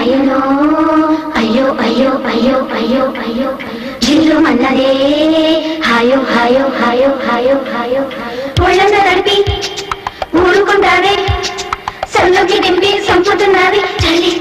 అయ్యనో అయ్యో అయ్యో అయ్యో అయ్యో అయ్యో. జిల్లు మన్నదే. హాయో హాయో హాయో హాయో హాయో. ఒళ్ళంత తడిపి ఊరుకుంటారే సన్నుకి దింపి సంపుతున్నది చల్లి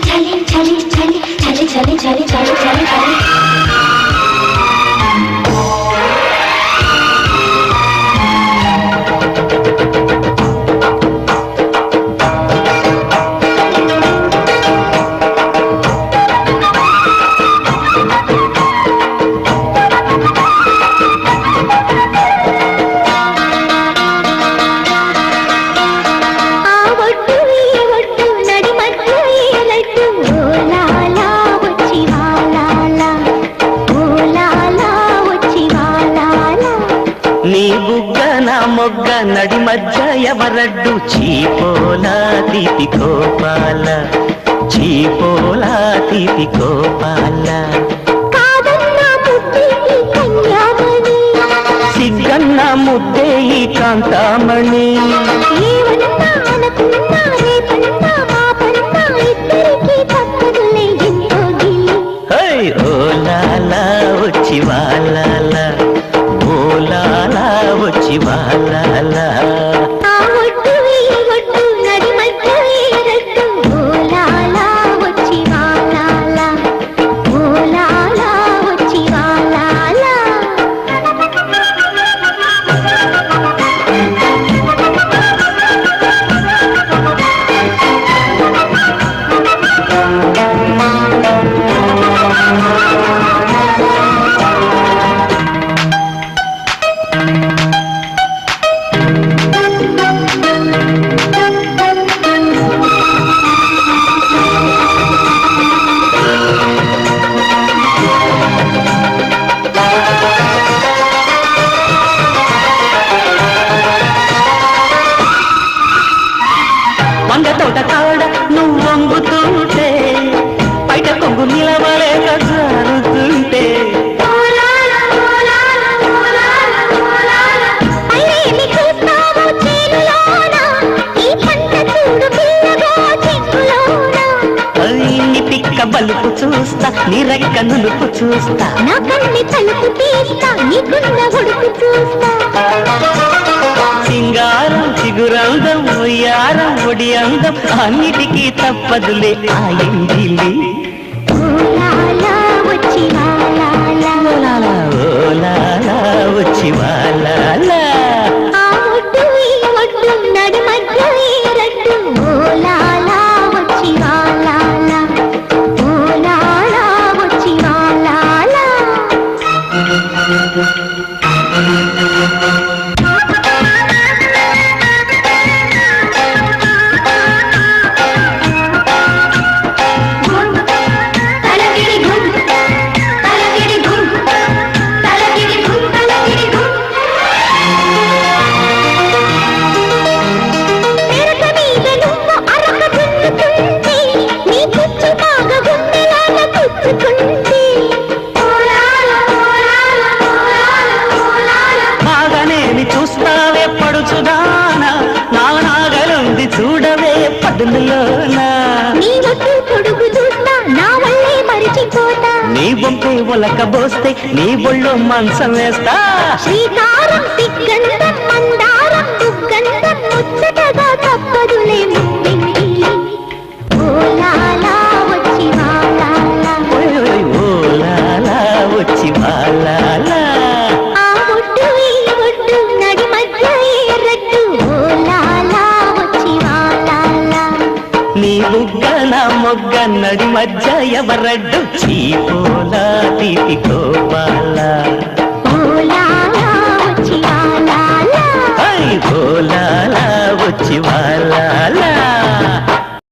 మొగ్గ నడి మధ్య ఎవరడ్డు చీపోలా తీపి కోపాల చీపోలా తీపి కన్యామణి. సిగ్గన్న ముద్దే ఈ కాంతామణి. శివాల పిక్క బలుపు చూస్తా నీ రెక్క నులుపు చూస్తా. నా కన్ని తలుపు తీస్తా నీకున్న ఉడుకు చూస్తా. సింగారం చిగురందం ఉయ్యారం ఒడి అందం అన్నిటికీ తప్పదులే ఆ ఎంగిలి. నా నాగలుంది చూడవే పదులోన నీ బొంపే ఒలక బోస్తే నీ బొళ్ళు మంచం వేస్తా. శ్రీకారం తిగ్గంతా నీ మొగ్గ నడి మధ్య ఎవరడ్డు చీపోలా తీపి కోపాలా